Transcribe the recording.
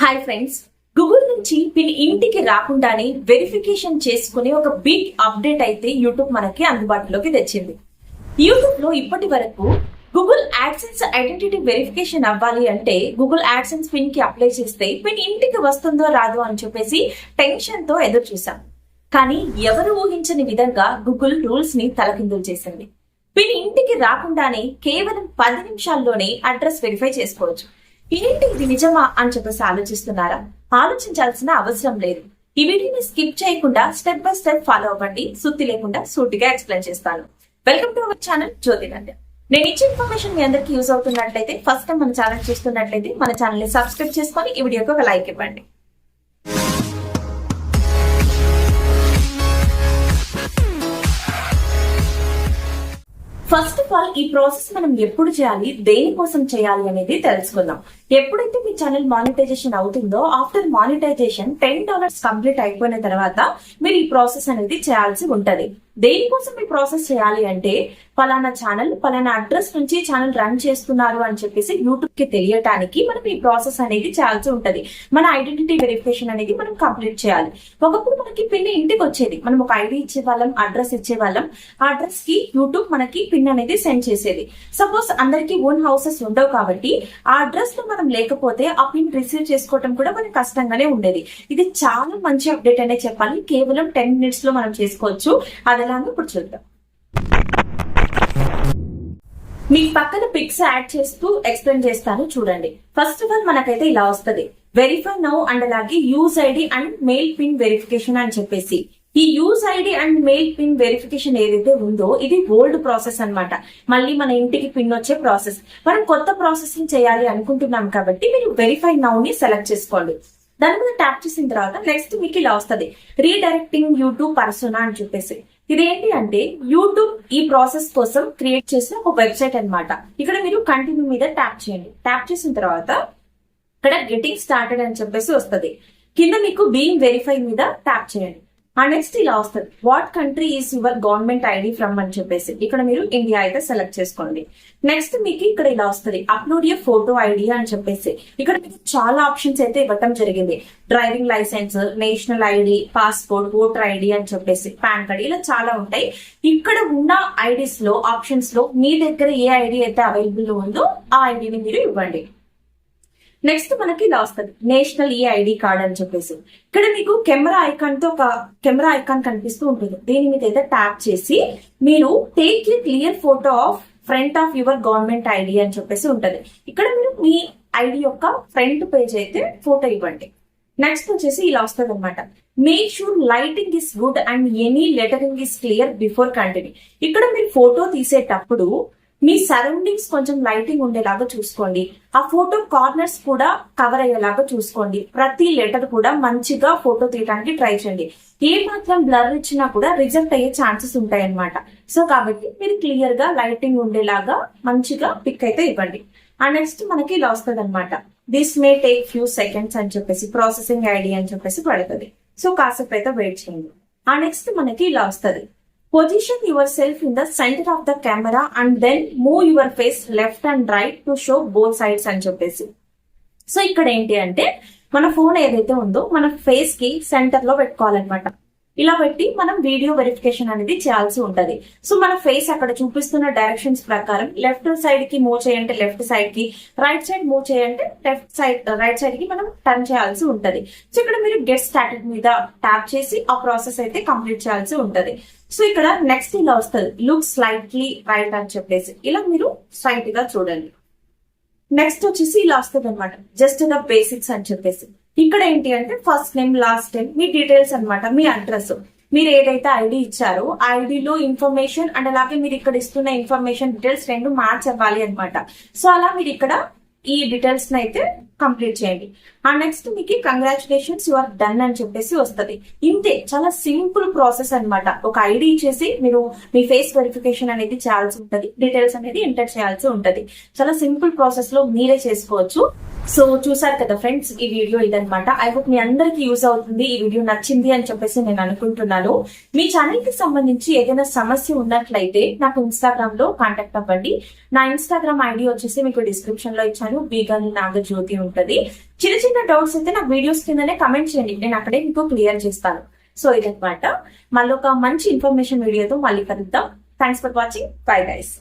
Hi friends Google నుంచి pin ఇంటికి రాకుండానే వెరిఫికేషన్ చేసుకునే ఒక బిగ్ అప్డేట్ అయితే యూట్యూబ్ మనకి అందుబాటులోకి తెచ్చింది. యూట్యూబ్లో ఇప్పటి వరకు గూగుల్ యాడ్సెన్స్ ఐడెంటిటీ వెరిఫికేషన్ అవ్వాలి అంటే గూగుల్ యాడ్సెన్స్ పిన్కి అప్లై చేస్తే పిన్ ఇంటికి వస్తుందో రాదో అని చెప్పేసి టెన్షన్తో ఎదురు చూసాం కానీ ఎవరు ఊహించని విధంగా గూగుల్ రూల్స్ని తలకిందులు చేసింది. పిన్ ఇంటికి రాకుండానే కేవలం పది నిమిషాల్లోనే అడ్రస్ వెరిఫై చేసుకోవచ్చు. ఏంటి ఇది నిజమా అని చెప్పేసి ఆలోచిస్తున్నారా? ఆలోచించాల్సిన అవసరం లేదు. ఈ వీడియోని స్కిప్ చేయకుండా స్టెప్ బై స్టెప్ ఫాలో అవ్వండి. సుత్తి లేకుండా సూటిగా ఎక్స్ప్లెయిన్ చేస్తాను. Welcome to our channel Jyothinandya నేను ఇచ్చే ఇన్ఫర్మేషన్ మీ అందరికి యూజ్ అవుతున్నట్లయితే ఫస్ట్ టైం మన ఛానల్ చూస్తున్నట్లయితే మన ఛానల్ని సబ్స్క్రైబ్ చేసుకొని ఈ వీడియోకి ఒక లైక్ ఇవ్వండి. ఆఫ్ ఆల్ ఈ ప్రాసెస్ మనం ఎప్పుడు చేయాలి దేనికోసం చేయాలి అనేది తెలుసుకుందాం. ఎప్పుడైతే మీ ఛానల్ మానిటైజేషన్ అవుతుందో after monetisation ten dollars complete అయిపోయిన తర్వాత మీరు ఈ ప్రాసెస్ అనేది చేయాల్సి ఉంటది. దేనికోసం ఈ ప్రాసెస్ చేయాలి అంటే ఫలానా ఛానల్ పలానా అడ్రస్ నుంచి ఛానల్ రన్ చేస్తున్నారు అని చెప్పేసి యూట్యూబ్కి తెలియటానికి మనం ఈ ప్రాసెస్ అనేది చేయాల్సి ఉంటది. మన ఐడెంటిటీ వెరిఫికేషన్ అనేది మనం కంప్లీట్ చేయాలి. ఒకప్పుడు మనకి పిన్ ఇంటికి వచ్చేది. మనం ఒక ఐడి ఇచ్చే వాళ్ళం అడ్రస్ ఇచ్చే వాళ్ళం ఆ అడ్రస్కి యూట్యూబ్ మనకి పిన్ అనేది సెండ్ చేసేది. సపోజ్ అందరికి ఓన్ హౌసెస్ ఉండవు కాబట్టి ఆ అడ్రస్లో మనం లేకపోతే ఆ పిన్ రిసీవ్ చేసుకోవడం కూడా మనకి కష్టంగానే ఉండేది. ఇది చాలా మంచి అప్డేట్ అనే చెప్పాలి. కేవలం టెన్ మినిట్స్లో మనం చేసుకోవచ్చు. అది ఎలానో ఇప్పుడు చూద్దాం. మీ పక్కన పిక్స్ యాడ్ చేస్తూ ఎక్స్ప్లెయిన్ చేస్తాను చూడండి. ఫస్ట్ ఆఫ్ ఆల్ మనకైతే ఇలా వస్తుంది. వెరిఫై నౌ అండ్ అలాగే use ID and mail pin verification అని చెప్పేసి. ఈ use ID and mail pin verification ఏదైతే ఉందో ఇది ఓల్డ్ ప్రాసెస్ అన్నమాట. మళ్ళీ మన ఇంటికి పిన్ వచ్చే ప్రాసెస్ మనం కొత్త ప్రాసెసింగ్ చేయాలి అనుకుంటున్నాం కాబట్టి మీరు వెరిఫై నౌ ని సెలెక్ట్ చేసుకోండి. దాని మీద ట్యాప్ చేసిన తర్వాత నెక్స్ట్ మీకు ఇలా వస్తుంది. రీడైరెక్టింగ్ యూట్యూబ్ పర్సోనా అని చెప్పేసి. ఇదేంటి అంటే యూట్యూబ్ ఈ ప్రాసెస్ కోసం క్రియేట్ చేసిన ఒక వెబ్సైట్ అన్నమాట. ఇక్కడ మీరు కంటిన్యూ మీద ట్యాప్ చేయండి. ట్యాప్ చేసిన తర్వాత ఇక్కడ గెటింగ్ స్టార్టెడ్ అని చెప్పేసి వస్తుంది. కింద మీకు బీయింగ్ వెరిఫై మీద ట్యాప్ చేయండి. ఆ నెక్స్ట్ ఇలా వస్తుంది. What country is your government ID from అని చెప్పేసి. ఇక్కడ మీరు ఇండియా అయితే సెలెక్ట్ చేసుకోండి. నెక్స్ట్ మీకు ఇక్కడ ఇలా వస్తుంది. అప్లోడ్ యర్ ఫోటో ఐడి అని చెప్పేసి. ఇక్కడ మీకు చాలా ఆప్షన్స్ అయితే ఇవ్వటం జరిగింది. Driving licence national ID passport voter ID అని చెప్పేసి. పాన్ కార్డ్ ఇలా చాలా ఉంటాయి. ఇక్కడ ఉన్న ఐడీస్లో ఆప్షన్స్లో మీ దగ్గర ఏ ఐడి అయితే అవైలబుల్ ఉందో ఆ ఐడిని మీరు ఇవ్వండి. నెక్స్ట్ మనకి ఇలా వస్తుంది నేషనల్ ఈ ఐడి కార్డ్ అని చెప్పేసి. ఇక్కడ మీకు కెమెరా ఐకాన్తో ఒక కెమెరా ఐకాన్ కనిపిస్తూ ఉంటుంది. దీని మీద అయితే ట్యాప్ చేసి మీరు take a clear photo of front of your government ID అని చెప్పేసి ఉంటుంది. ఇక్కడ మీరు మీ ఐడి యొక్క ఫ్రంట్ పేజ్ అయితే ఫోటో ఇవ్వండి. నెక్స్ట్ వచ్చేసి ఇలా వస్తుంది అనమాట make sure lighting is good and any lettering is clear before continue ఇక్కడ మీరు ఫోటో తీసేటప్పుడు మీ సరౌండింగ్స్ కొంచెం లైటింగ్ ఉండేలాగా చూసుకోండి. ఆ ఫోటో కార్నర్స్ కూడా కవర్ అయ్యేలాగా చూసుకోండి. ప్రతి లెటర్ కూడా మంచిగా ఫోటో తీయడానికి ట్రై చేయండి. ఏ మాత్రం బ్లర్ ఇచ్చినా కూడా రిజెక్ట్ అయ్యే ఛాన్సెస్ ఉంటాయి అనమాట సో కాబట్టి మీరు క్లియర్గా లైటింగ్ ఉండేలాగా మంచిగా పిక్ అయితే ఇవ్వండి. ఆ నెక్స్ట్ మనకి ఇలా వస్తుంది అనమాట this may take few seconds అని చెప్పేసి ప్రాసెసింగ్ ఐడి అని చెప్పేసి పడుతుంది. సో కాసేపు అయితే వెయిట్ చేయండి. ఆ నెక్స్ట్ మనకి ఇలా వస్తుంది. Position yourself in the centre of the camera and then move your face left and right to show both sides అని చెప్పేసి. సో ఇక్కడ ఏంటి అంటే మన ఫోన్ ఏదైతే ఉందో మన ఫేస్కి సెంటర్లో పెట్టుకోవాలన్నమాట. ఇలా పెట్టి మనం వీడియో వెరిఫికేషన్ అనేది చేయాల్సి ఉంటది. సో మన ఫేస్ అక్కడ చూపిస్తున్న డైరెక్షన్స్ ప్రకారం లెఫ్ట్ సైడ్కి మూవ్ చేయంటే లెఫ్ట్ సైడ్కి రైట్ సైడ్ మూవ్ చేయంటే లెఫ్ట్ సైడ్ రైట్ సైడ్కి మనం టర్న్ చేయాల్సి ఉంటది. సో ఇక్కడ మీరు గెట్ స్టార్టెడ్ మీద ట్యాప్ చేసి ఆ ప్రాసెస్ అయితే కంప్లీట్ చేయాల్సి ఉంటది. సో ఇక్కడ నెక్స్ట్ ఇలా వస్తుంది. లుక్ స్లైట్లీ రైట్ అని చెప్పేసి. ఇలా మీరు స్ట్రైట్గా చూడండి. నెక్స్ట్ వచ్చేసి ఇలా వస్తుంది అనమాట జస్ట్ ద బేసిక్స్ అని చెప్పేసి. ఇక్కడ ఏంటి అంటే ఫస్ట్ నేమ్ లాస్ట్ నేమ్ మీ డీటెయిల్స్ అనమాట మీ అడ్రస్ మీరు ఏదైతే ఐడి ఇచ్చారో ఆ ఐడిలో ఇన్ఫర్మేషన్ అండ్ అలాగే మీరు ఇక్కడ ఇస్తున్న ఇన్ఫర్మేషన్ డీటెయిల్స్ రెండు మ్యాచ్ అవ్వాలి అనమాట సో అలా మీరు ఇక్కడ ఈ డీటెయిల్స్ అయితే కంప్లీట్ చేయండి. ఆ నెక్స్ట్ మీకు కంగ్రాచులేషన్స్ యు ఆర్ డన్ అని చెప్పేసి వస్తుంది. ఇంతే చాలా సింపుల్ ప్రాసెస్ అన్నమాట. ఒక ఐడి ఇచ్చేసి మీరు మీ ఫేస్ వెరిఫికేషన్ అనేది చేయాల్సి ఉంటుంది డీటెయిల్స్ అనేది ఎంటర్ చేయాల్సి ఉంటుంది. చాలా సింపుల్ ప్రాసెస్లో మీరే చేసుకోవచ్చు. సో చూసారు కదా ఫ్రెండ్స్ ఈ వీడియో ఇదనమాట ఐ హోప్ మీ అందరికి యూజ్ అవుతుంది. ఈ వీడియో నచ్చింది అని చెప్పేసి నేను అనుకుంటున్నాను. మీ ఛానల్కి సంబంధించి ఏదైనా సమస్య ఉన్నట్లయితే నాకు ఇన్స్టాగ్రామ్లో కాంటాక్ట్ అవ్వండి. నా ఇన్స్టాగ్రామ్ ఐడి వచ్చేసి మీకు డిస్క్రిప్షన్లో ఇచ్చాను. బీగల్ నాగజ్యోతి ఉంటది. చిన్న చిన్న డౌట్స్ అయితే నాకు వీడియోస్ కిందనే కమెంట్ చేయండి. నేను అక్కడే మీకు క్లియర్ చేస్తాను. సో ఇదనమాట మళ్ళీ ఒక మంచి ఇన్ఫర్మేషన్ వీడియోతో మళ్ళీ కలుద్దాం. Thanks for watching bye guys